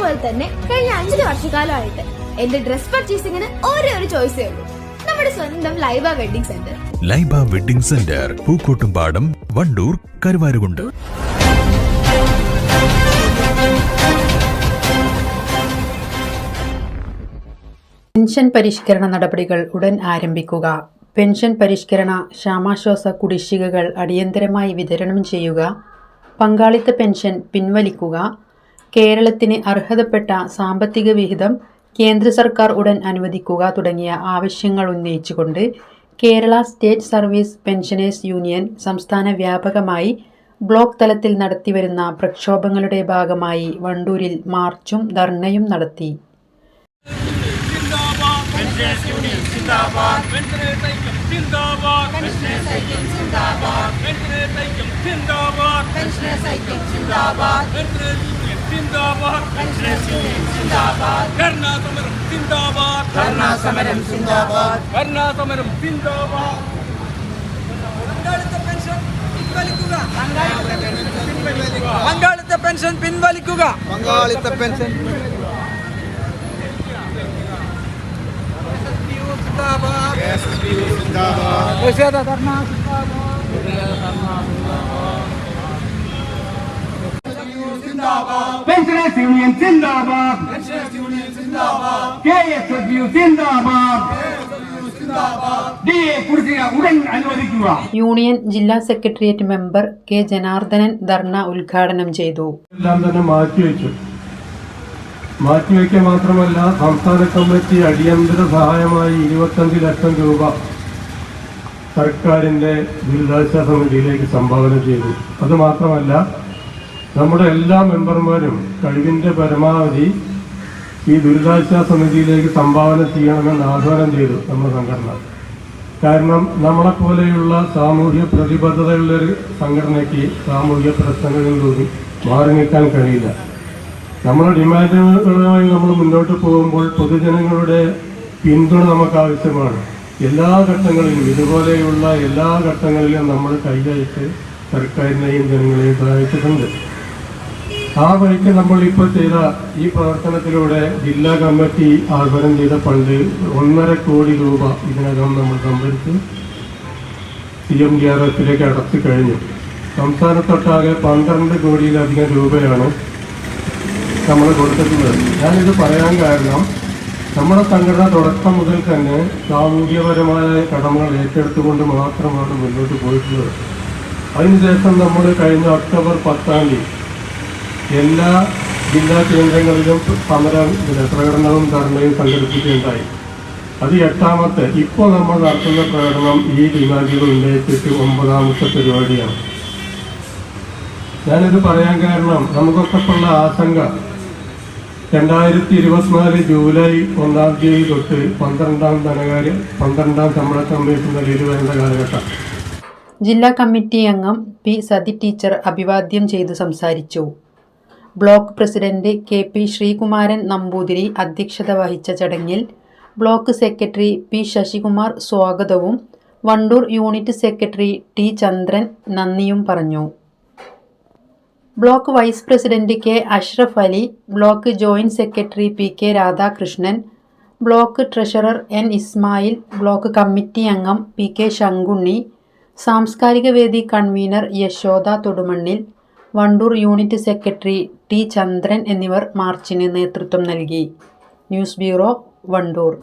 പോലെ തന്നെ കഴിഞ്ഞ അഞ്ചര വർഷക്കാലമായിട്ട് എന്റെ ഡ്രസ് പർച്ചേസിംഗിന് ഒരേ ഒരു ചോയ്സേ ഉള്ളൂ. നമ്മുടെ സ്വന്തം Laiba wedding centre Laiba wedding centre Pookkottumpadam Vandoor Karuvarakundu. Pension പരിഷ്കരണ നടപടികൾ ഉടൻ ആരംഭിക്കുക. പെൻഷൻ പരിഷ്കരണ ക്ഷാമാശ്വാസ കുടിശ്ശികകൾ അടിയന്തരമായി വിതരണം ചെയ്യുക. പങ്കാളിത്ത പെൻഷൻ പിൻവലിക്കുക. കേരളത്തിന് അർഹതപ്പെട്ട സാമ്പത്തിക വിഹിതം കേന്ദ്ര സർക്കാർ ഉടൻ അനുവദിക്കുക തുടങ്ങിയ ആവശ്യങ്ങൾ ഉന്നയിച്ചുകൊണ്ട് Kerala state service pensioners union സംസ്ഥാന വ്യാപകമായി ബ്ലോക്ക് തലത്തിൽ നടത്തിവരുന്ന പ്രക്ഷോഭങ്ങളുടെ ഭാഗമായി വണ്ടൂരിൽ മാർച്ചും ധർണയും നടത്തി. സിന്ദാബാദ് സിന്ദാബാദ്. ധർണാ സമരം സിന്ദാബാദ്. ധർണാ സമരം സിന്ദാബാദ്. ധർണാ സമരം സിന്ദാബാദ് പങ്കാളിത്ത പെൻഷൻ പിൻവലിക്കുക. പങ്കാളിത്ത പെൻഷൻ സിന്ദാബാദ്. ധർണ സിന്ദാബാദ്. പെൻഷനേഴ്സ് യൂണിയൻ സിന്ദാബാദ് കെ എസ് എഫ് യു സിന്ദാബാദ് യൂണിയൻ ജില്ലാ secretariat member K Janardhanan dharna ഉദ്ഘാടനം ചെയ്തു. എല്ലാം തന്നെ മാറ്റിവെച്ചു മാറ്റിവെക്കുക മാത്രമല്ല സംസ്ഥാന കമ്മിറ്റി അടിയന്തര സഹായമായി ഇരുപത്തഞ്ച് ലക്ഷം രൂപ സർക്കാരിന്റെ ദുരിതാശ്വാസ നിധിയിലേക്ക് സംഭാവന ചെയ്തു. അത് മാത്രമല്ല നമ്മുടെ എല്ലാ മെമ്പർമാരും കഴിവിന്റെ പരമാവധി ഈ ദുരിതാശ്വാസ സമിതിയിലേക്ക് സംഭാവന ചെയ്യണമെന്ന് ആഹ്വാനം ചെയ്തു നമ്മുടെ സംഘടന. കാരണം നമ്മളെപ്പോലെയുള്ള സാമൂഹ്യ പ്രതിബദ്ധതയുള്ള ഒരു സംഘടനയ്ക്ക് സാമൂഹ്യ പ്രശ്നങ്ങളിൽ നിന്നും മാറി നിൽക്കാൻ കഴിയില്ല. നമ്മുടെ ഡിമാൻഡുകളുമായി നമ്മൾ മുന്നോട്ട് പോകുമ്പോൾ പൊതുജനങ്ങളുടെ പിന്തുണ നമുക്ക് ആവശ്യമാണ്. എല്ലാ ഘട്ടങ്ങളിലും ഇതുപോലെയുള്ള എല്ലാ ഘട്ടങ്ങളിലും നമ്മൾ കൈകഴിച്ച് സർക്കാരിനെയും ജനങ്ങളെയും സഹായിച്ചിട്ടുണ്ട്. ആ വഴിക്ക് നമ്മൾ ഇപ്പോൾ ചെയ്ത ഈ പ്രവർത്തനത്തിലൂടെ ജില്ലാ കമ്മിറ്റി ആഹ്വാനം ചെയ്ത ഫണ്ട് ഒന്നര കോടി രൂപ ഇതിനകം നമ്മൾ സംഭരിച്ച്. സി എം ഡി ആർ എഫിലേക്ക് അടച്ചു കഴിഞ്ഞു. സംസ്ഥാനത്തൊട്ടാകെ പന്ത്രണ്ട് കോടിയിലധികം രൂപയാണ് നമ്മൾ കൊടുത്തിട്ടുള്ളത്. ഞാനിത് പറയാൻ കാരണം നമ്മുടെ സംഘടന തുടക്കം മുതൽ തന്നെ സാമൂഹ്യപരമായ കടമകൾ ഏറ്റെടുത്തുകൊണ്ട് മാത്രമാണ് മുന്നോട്ട് പോയിട്ടുള്ളത്. അതിനുശേഷം നമ്മൾ കഴിഞ്ഞ ഒക്ടോബർ പത്താം തീയതി എല്ലാ ജില്ലാ കേന്ദ്രങ്ങളിലും സമരം പ്രകടനവും ധർണയും സംഘടിപ്പിക്കുകയുണ്ടായി. അത് എട്ടാമത്തെ ഇപ്പോൾ നമ്മൾ നടത്തുന്ന പ്രകടനം ഈ ഡിമാൻഡുകൾ ഉന്നയിച്ചിട്ട് ഒമ്പതാമത്തെ പരിപാടിയാണ്. ഞാനിത് പറയാൻ കാരണം നമുക്കൊക്കെ ഉള്ള ആശങ്ക രണ്ടായിരത്തി ഇരുപത്തിനാല് ജൂലൈ ഒന്നാം തീയതി തൊട്ട് പന്ത്രണ്ടാം ധനകാര്യ പന്ത്രണ്ടാം ശമ്പള കമ്മീഷൻ നിലയിൽ വരുന്ന കാലഘട്ടം. ജില്ലാ കമ്മിറ്റി അംഗം പി സതി ടീച്ചർ അഭിവാദ്യം ചെയ്തു സംസാരിച്ചു. Block president K P Sreekumaran Namboothiri അധ്യക്ഷത വഹിച്ച ചടങ്ങിൽ ബ്ലോക്ക് സെക്രട്ടറി പി ശശികുമാർ സ്വാഗതവും Vandoor unit secretary T Chandran നന്ദിയും പറഞ്ഞു. Block vice president K Ashraf Ali block joint secretary P K Radhakrishnan block treasurer N Ismail block committee അംഗം P K Sankunni സാംസ്കാരിക വേദി convenor Yashoda Thodumannil Vandoor unit secretary T. Chandran എന്നിവർ മാർച്ചിന് നേതൃത്വം നൽകി. News bureau Vandoor.